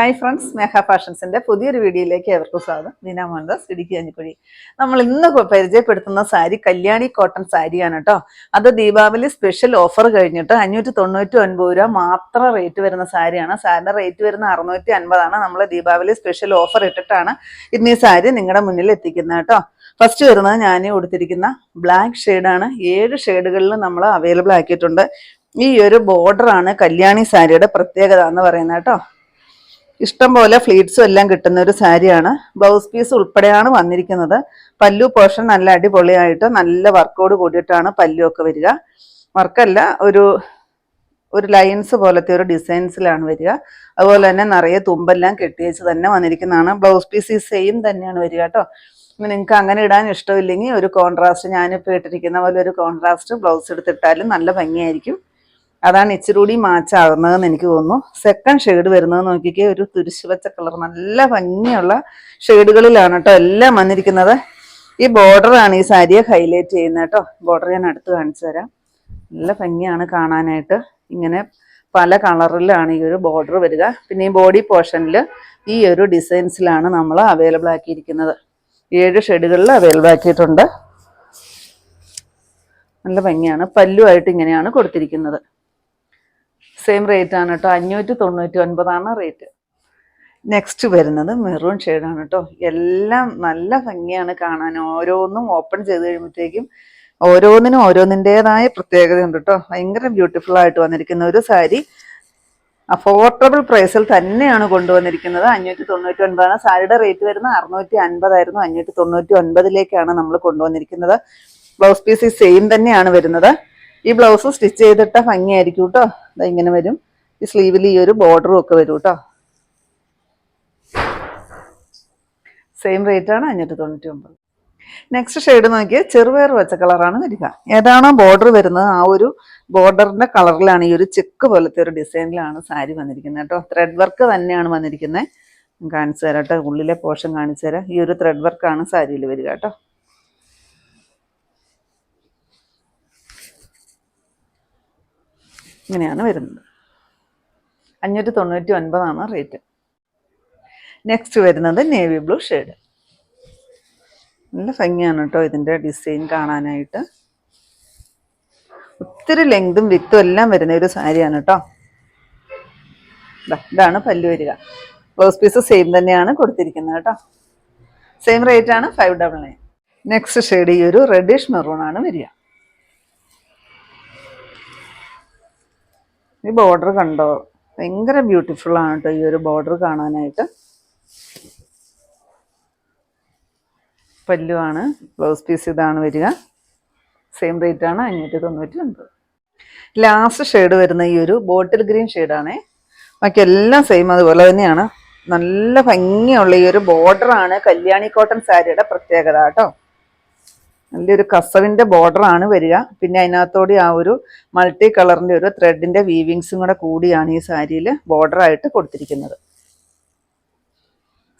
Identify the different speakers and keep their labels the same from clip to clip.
Speaker 1: Hi friends മേഘ ഫാഷൻസിന്റെ പുതിയൊരു വീഡിയോയിലേക്ക് ഏവർക്കും സ്വാഗതം. ദീന മോഹൻദാസ് ഇടുക്കി അഞ്ഞിക്കുഴി നമ്മൾ ഇന്ന് പരിചയപ്പെടുത്തുന്ന സാരി കല്യാണി കോട്ടൺ സാരിയാണ് കേട്ടോ അത് ദീപാവലി സ്പെഷ്യൽ ഓഫർ കഴിഞ്ഞിട്ട് അഞ്ഞൂറ്റി തൊണ്ണൂറ്റി ഒൻപത് രൂപ മാത്രം റേറ്റ് വരുന്ന സാരിയാണ്. സാരിന്റെ റേറ്റ് വരുന്ന അറുന്നൂറ്റി അൻപതാണ് നമ്മൾ ദീപാവലി സ്പെഷ്യൽ ഓഫർ ഇട്ടിട്ടാണ് ഇന്ന് ഈ സാരി നിങ്ങളുടെ മുന്നിൽ എത്തിക്കുന്നത് കേട്ടോ ഫസ്റ്റ് വരുന്നത് ഞാൻ കൊടുത്തിരിക്കുന്ന ബ്ലാക്ക് ഷെയ്ഡാണ് ഏഴ് ഷെയ്ഡുകളിൽ നമ്മൾ അവൈലബിൾ ആക്കിയിട്ടുണ്ട്. ഈ ഒരു ബോർഡറാണ് കല്യാണി സാരിയുടെ പ്രത്യേകത എന്ന് പറയുന്നത് കേട്ടോ ഇഷ്ടം പോലെ ഫ്ലീറ്റ്സും എല്ലാം കിട്ടുന്ന ഒരു സാരിയാണ്. ബ്ലൗസ് പീസ് ഉൾപ്പെടെയാണ് വന്നിരിക്കുന്നത്. പല്ലു പോർഷൻ നല്ല അടിപൊളിയായിട്ട് നല്ല വർക്കോട് കൂടിയിട്ടാണ് പല്ലു ഒക്കെ വരിക. വർക്കല്ല ഒരു ഒരു ലൈൻസ് പോലത്തെ ഒരു ഡിസൈൻസിലാണ് വരിക. അതുപോലെ തന്നെ നിറയെ തുമ്പെല്ലാം കെട്ടിയേച്ച് തന്നെ വന്നിരിക്കുന്നതാണ്. ബ്ലൗസ് പീസ് ഈ സെയിം തന്നെയാണ് വരിക കേട്ടോ. നിങ്ങൾക്ക് അങ്ങനെ ഇടാൻ ഇഷ്ടമില്ലെങ്കിൽ ഒരു കോൺട്രാസ്റ്റ് ഞാനിപ്പോൾ ഇട്ടിരിക്കുന്ന പോലെ ഒരു കോൺട്രാസ്റ്റ് ബ്ലൗസ് എടുത്തിട്ടാലും നല്ല ഭംഗിയായിരിക്കും. അതാണ് ഇച്ചിരി കൂടി മാച്ച് ആകുന്നതെന്ന് എനിക്ക് തോന്നുന്നു. സെക്കൻഡ് ഷെയ്ഡ് വരുന്നത് നോക്കിക്കേ ഒരു തുരിശ് വെച്ച കളർ നല്ല ഭംഗിയുള്ള ഷെയ്ഡുകളിലാണ് കേട്ടോ എല്ലാം വന്നിരിക്കുന്നത്. ഈ ബോർഡറാണ് ഈ സാരിയെ ഹൈലൈറ്റ് ചെയ്യുന്നത് കേട്ടോ. ബോർഡർ ഞാൻ അടുത്ത് കാണിച്ചു തരാം. നല്ല ഭംഗിയാണ് കാണാനായിട്ട്. ഇങ്ങനെ പല കളറിലാണ് ഈ ഒരു ബോർഡർ വരിക. പിന്നെ ഈ ബോഡി പോർഷനിൽ ഈ ഒരു ഡിസൈൻസിലാണ് നമ്മൾ അവൈലബിൾ ആക്കിയിരിക്കുന്നത്. ഏഴ് ഷെയ്ഡുകളിൽ അവൈലബിൾ ആക്കിയിട്ടുണ്ട്. നല്ല ഭംഗിയാണ്. പല്ലുമായിട്ട് ഇങ്ങനെയാണ് കൊടുത്തിരിക്കുന്നത്. സെയിം റേറ്റ് ആണ് കേട്ടോ. അഞ്ഞൂറ്റി തൊണ്ണൂറ്റി ഒൻപതാണ് റേറ്റ് നെക്സ്റ്റ് വരുന്നത് മെറൂൺ ഷെയ്ഡാണ് കേട്ടോ. എല്ലാം നല്ല ഭംഗിയാണ് കാണാൻ. ഓരോന്നും ഓപ്പൺ ചെയ്ത് കഴിയുമ്പോഴത്തേക്കും ഓരോന്നിനും ഓരോന്നിന്റെതായ പ്രത്യേകതയുണ്ട് കേട്ടോ. ഭയങ്കര ബ്യൂട്ടിഫുൾ ആയിട്ട് വന്നിരിക്കുന്ന ഒരു സാരി. അഫോർഡബിൾ പ്രൈസിൽ തന്നെയാണ് കൊണ്ടുവന്നിരിക്കുന്നത്. അഞ്ഞൂറ്റി തൊണ്ണൂറ്റി ഒൻപതാണ് സാരിയുടെ റേറ്റ് വരുന്നത് അറുന്നൂറ്റി അൻപതായിരുന്നു അഞ്ഞൂറ്റി തൊണ്ണൂറ്റി ഒൻപതിലേക്കാണ് നമ്മൾ കൊണ്ടുവന്നിരിക്കുന്നത്. ബ്ലൗസ് പീസ് സെയിം തന്നെയാണ് വരുന്നത്. ഈ ബ്ലൗസ് സ്റ്റിച്ച് ചെയ്തിട്ട ഭംഗിയായിരിക്കും കേട്ടോ അത് ഇങ്ങനെ വരും. ഈ സ്ലീവിൽ ഈ ഒരു ബോർഡറും ഒക്കെ വരും കേട്ടോ സെയിം റേറ്റ് ആണ് അഞ്ഞൂറ്റി തൊണ്ണൂറ്റി ഒമ്പത് നെക്സ്റ്റ് ഷെയ്ഡ് നോക്കിയാൽ ചെറുപയർ വെച്ച കളറാണ് വരിക. ഏതാണോ ബോർഡർ വരുന്നത് ആ ഒരു ബോർഡറിന്റെ കളറിലാണ് ഈ ഒരു ചെക്ക് പോലത്തെ ഒരു ഡിസൈനിലാണ് സാരി വന്നിരിക്കുന്നത് കേട്ടോ ത്രെഡ് വർക്ക് തന്നെയാണ് വന്നിരിക്കുന്നത്. കാണിച്ചു തരാം കേട്ടോ ഉള്ളിലെ പോർഷൻ കാണിച്ചു തരാം. ഈ ഒരു ത്രെഡ് വർക്കാണ് സാരിയിൽ വരിക കേട്ടോ ഇങ്ങനെയാണ് വരുന്നത്. അഞ്ഞൂറ്റി തൊണ്ണൂറ്റി ഒൻപതാണ് റേറ്റ്. നെക്സ്റ്റ് വരുന്നത് നേവി ബ്ലൂ ഷെയ്ഡ് നല്ല ഭംഗിയാണ് കേട്ടോ ഇതിന്റെ ഡിസൈൻ കാണാനായിട്ട്. ഒത്തിരി ലെങ്തും വിത്തും എല്ലാം വരുന്ന ഒരു സാരിയാണ് കേട്ടോ ഇതാണ് പല്ലു വരിക. ബ്ലൗസ് പീസ് സെയിം തന്നെയാണ് കൊടുത്തിരിക്കുന്നത് കേട്ടോ സെയിം റേറ്റ് ആണ് five double nine next shade ഈ ഒരു റെഡിഷ് മെറൂൺ ആണ് വരിക. ഈ ബോർഡർ കണ്ടോ? ഭയങ്കര ബ്യൂട്ടിഫുൾ ആണ് കേട്ടോ ഈ ഒരു ബോർഡർ കാണാനായിട്ട്. പല്ലുവാണ് ബ്ലൗസ് പീസ് ഇതാണ് വരിക. സെയിം റേറ്റ് ആണ് അഞ്ഞൂറ്റി തൊണ്ണൂറ്റി ഒൻപത്. ലാസ്റ്റ് ഷെയ്ഡ് വരുന്ന ഈ ഒരു ബോട്ടിൽ ഗ്രീൻ ഷെയ്ഡാണേ ബാക്കി എല്ലാം സെയിം അതുപോലെ തന്നെയാണ്. നല്ല ഭംഗിയുള്ള ഈ ഒരു ബോർഡറാണ് കല്യാണി കോട്ടൺ സാരിയുടെ പ്രത്യേകത കേട്ടോ നല്ലൊരു കസവിന്റെ ബോർഡർ ആണ് വരിക. പിന്നെ അതിനകത്തോടെ ആ ഒരു മൾട്ടി കളറിന്റെ ഒരു ത്രെഡിന്റെ വീവിങ്സും കൂടെ കൂടിയാണ് ഈ സാരിയിൽ ബോർഡർ ആയിട്ട് കൊടുത്തിരിക്കുന്നത്.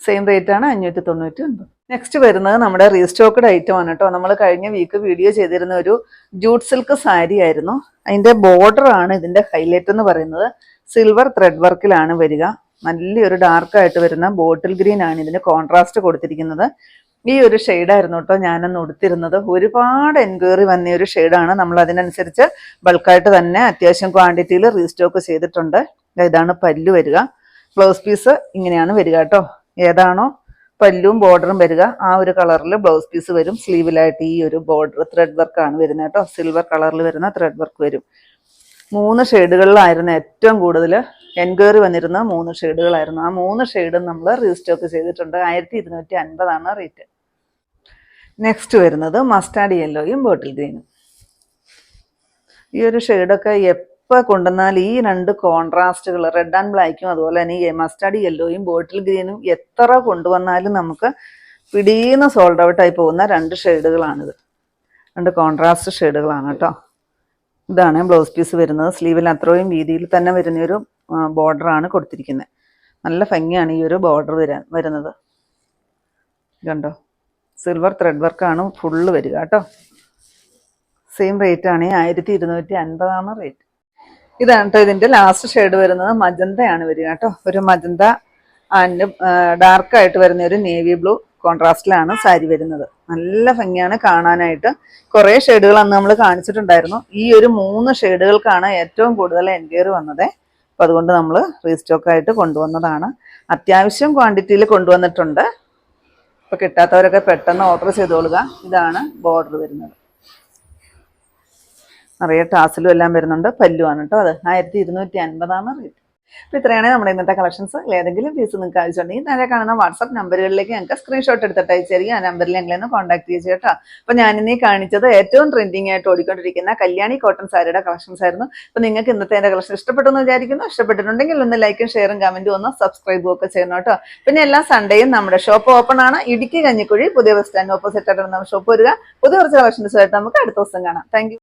Speaker 1: സെയിം റേറ്റ് ആണ് അഞ്ഞൂറ്റി തൊണ്ണൂറ്റി ഒൻപത് നെക്സ്റ്റ് വരുന്നത് നമ്മുടെ റീസ്റ്റോക്ക്ഡ് ഐറ്റം ആണ് കേട്ടോ. നമ്മൾ കഴിഞ്ഞ വീക്ക് വീഡിയോ ചെയ്തിരുന്ന ഒരു ജൂട്ട് സിൽക്ക് സാരി ആയിരുന്നു. അതിന്റെ ബോർഡർ ആണ് ഇതിന്റെ ഹൈലൈറ്റ് എന്ന് പറയുന്നത്. സിൽവർ ത്രെഡ് വർക്കിലാണ് വരിക. നല്ലൊരു ഡാർക്കായിട്ട് വരുന്ന ബോട്ടിൽ ഗ്രീൻ ആണ് ഇതിന് കോൺട്രാസ്റ്റ് കൊടുത്തിരിക്കുന്നത്. ഈ ഒരു ഷെയ്ഡായിരുന്നു കേട്ടോ ഞാനന്ന് ഉടുത്തിരുന്നത്. ഒരുപാട് എൻക്വയറി വന്ന ഒരു ഷെയ്ഡാണ് നമ്മൾ അതിനനുസരിച്ച് ബൾക്കായിട്ട് തന്നെ അത്യാവശ്യം ക്വാണ്ടിറ്റിയിൽ റീസ്റ്റോക്ക് ചെയ്തിട്ടുണ്ട്. ഇതാണ് പല്ലു വരിക. ബ്ലൗസ് പീസ് ഇങ്ങനെയാണ് വരിക കേട്ടോ ഏതാണോ പല്ലും ബോർഡറും വരിക. ആ ഒരു കളറിൽ ബ്ലൗസ് പീസ് വരും. സ്ലീവിലായിട്ട് ഈ ഒരു ബോർഡർ ത്രെഡ് വർക്കാണ് വരുന്നത് കേട്ടോ സിൽവർ കളറിൽ വരുന്ന ത്രെഡ് വർക്ക് വരും. മൂന്ന് ഷെയ്ഡുകളിലായിരുന്നു ഏറ്റവും കൂടുതൽ എൻക്വയറി വന്നിരുന്ന മൂന്ന് ഷെയ്ഡുകളായിരുന്നു ആ മൂന്ന് ഷെയ്ഡും നമ്മൾ റീസ്റ്റോക്ക് ചെയ്തിട്ടുണ്ട്. ആയിരത്തി റേറ്റ് നെക്സ്റ്റ് വരുന്നത് മസ്റ്റാർഡ് യെല്ലോയും ബോട്ടിൽ ഗ്രീനും ഈ ഒരു ഷെയ്ഡൊക്കെ എപ്പോൾ കൊണ്ടുവന്നാൽ ഈ രണ്ട് കോൺട്രാസ്റ്റുകൾ റെഡ് ആൻഡ് ബ്ലാക്കും അതുപോലെ തന്നെ ഈ മസ്റ്റാർഡ് യെല്ലോയും ബോട്ടിൽ ഗ്രീനും എത്ര കൊണ്ടുവന്നാലും നമുക്ക് പിടിയുന്ന സോൾഡ് ഔട്ടായി പോകുന്ന രണ്ട് ഷെയ്ഡുകളാണിത് രണ്ട് കോൺട്രാസ്റ്റ് ഷെയ്ഡുകളാണ് കേട്ടോ. ഇതാണ് ബ്ലൗസ് പീസ് വരുന്നത്. സ്ലീവിൽ അത്രയും വീതിയിൽ തന്നെ വരുന്ന ഒരു ബോർഡറാണ് കൊടുത്തിരിക്കുന്നത് നല്ല ഭംഗിയാണ് ഈ ഒരു ബോർഡർ വരാൻ വരുന്നത്. കണ്ടോ സിൽവർ ത്രെഡ് വർക്കാണ് ഫുള്ള് വരിക കേട്ടോ. സെയിം റേറ്റ് ആണ് ആയിരത്തി ഇരുന്നൂറ്റി അൻപതാണ് റേറ്റ് ഇതാണ് കേട്ടോ ഇതിന്റെ ലാസ്റ്റ് ഷെയ്ഡ് വരുന്നത് മജന്തയാണ് വരിക കേട്ടോ. ഒരു മജന്ത ആൻഡ് ഡാർക്ക് ആയിട്ട് വരുന്ന ഒരു നേവി ബ്ലൂ കോൺട്രാസ്റ്റിലാണ് സാരി വരുന്നത്. നല്ല ഭംഗിയാണ് കാണാനായിട്ട്. കുറേ ഷെയ്ഡുകൾ അന്ന് നമ്മൾ കാണിച്ചിട്ടുണ്ടായിരുന്നു. ഈ ഒരു മൂന്ന് ഷെയ്ഡുകൾക്കാണ് ഏറ്റവും കൂടുതൽ എൻക്വയറി വന്നത്. അപ്പോൾ അതുകൊണ്ട് നമ്മൾ റീസ്റ്റോക്കായിട്ട് കൊണ്ടുവന്നതാണ്. അത്യാവശ്യം ക്വാണ്ടിറ്റിയിൽ കൊണ്ടുവന്നിട്ടുണ്ട്. അപ്പോൾ കിട്ടാത്തവരൊക്കെ പെട്ടെന്ന് ഓർഡർ ചെയ്തോളുക. ഇതാണ് ബോർഡർ വരുന്നത്. നിറയെ ടാസിലും എല്ലാം വരുന്നുണ്ട്. പല്ലുവാണ് കേട്ടോ അത്. ആയിരത്തി ഇരുന്നൂറ്റി അൻപതാണ് റേറ്റ് അപ്പോൾ ഇത്രയാണ് നമ്മുടെ ഇന്നത്തെ കളക്ഷൻസ് ഏതെങ്കിലും പീസ് നിങ്ങൾക്ക് ആവശ്യമുണ്ടെങ്കിൽ നേരെ കാണുന്ന വാട്സപ്പ് നമ്പറുകളിലേക്ക് ഞങ്ങൾക്ക് സ്ക്രീൻഷോട്ട് എടുത്തിട്ട് അയച്ചിരിക്കും ആ നമ്പറിൽ ഞങ്ങളെ ഒന്ന് കോൺടാക്ട് ചെയ്ത് കേട്ടോ അപ്പോൾ ഞാനിന്നീ കാണിച്ചത് ഏറ്റവും ട്രെൻഡിങ് ആയിട്ട് ഓടിക്കൊണ്ടിരിക്കുന്ന കല്യാണി കോട്ടൺ സാരിയുടെ കളക്ഷൻസ് ആയിരുന്നു. അപ്പോൾ നിങ്ങൾക്ക് ഇന്നത്തെ എന്റെ കളക്ഷൻ ഇഷ്ടപ്പെട്ടെന്ന് വിചാരിക്കുന്നു. ഇഷ്ടപ്പെട്ടിട്ടുണ്ടെങ്കിൽ ഒന്ന് ലൈക്കും ഷെയറും കമന്റും ഒന്ന് സബ്സ്ക്രൈബും ഒക്കെ ചെയ്യണം കേട്ടോ. പിന്നെ എല്ലാ സൺഡേയും നമ്മുടെ ഷോപ്പ് ഓപ്പൺ ആണ്. ഇടുക്കി കഞ്ഞിക്കുഴി പുതിയ ബസ് സ്റ്റാൻഡ് ഓപ്പോസിറ്റ് ആയിട്ട് നമ്മുടെ ഷോപ്പ് വരിക. പുതിയ കുറച്ച് കളക്ഷൻസ് ആയിട്ട് നമുക്ക് അടുത്ത ദിവസം കാണാം. താങ്ക്